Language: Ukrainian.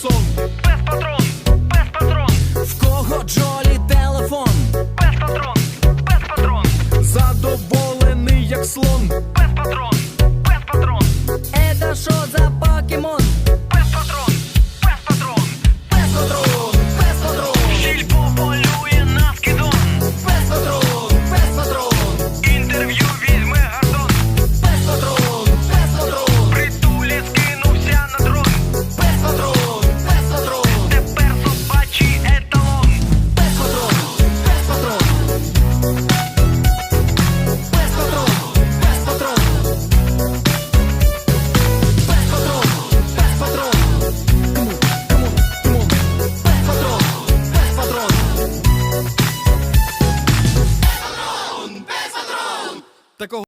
сон. Без патрон, без патрон. В кого Джолі телефон? Без патрон, без патрон. Задоволений, як слон. Без патрон, без патрон. Это що за покемон? Без патрон, без патрон, без патрон. такого.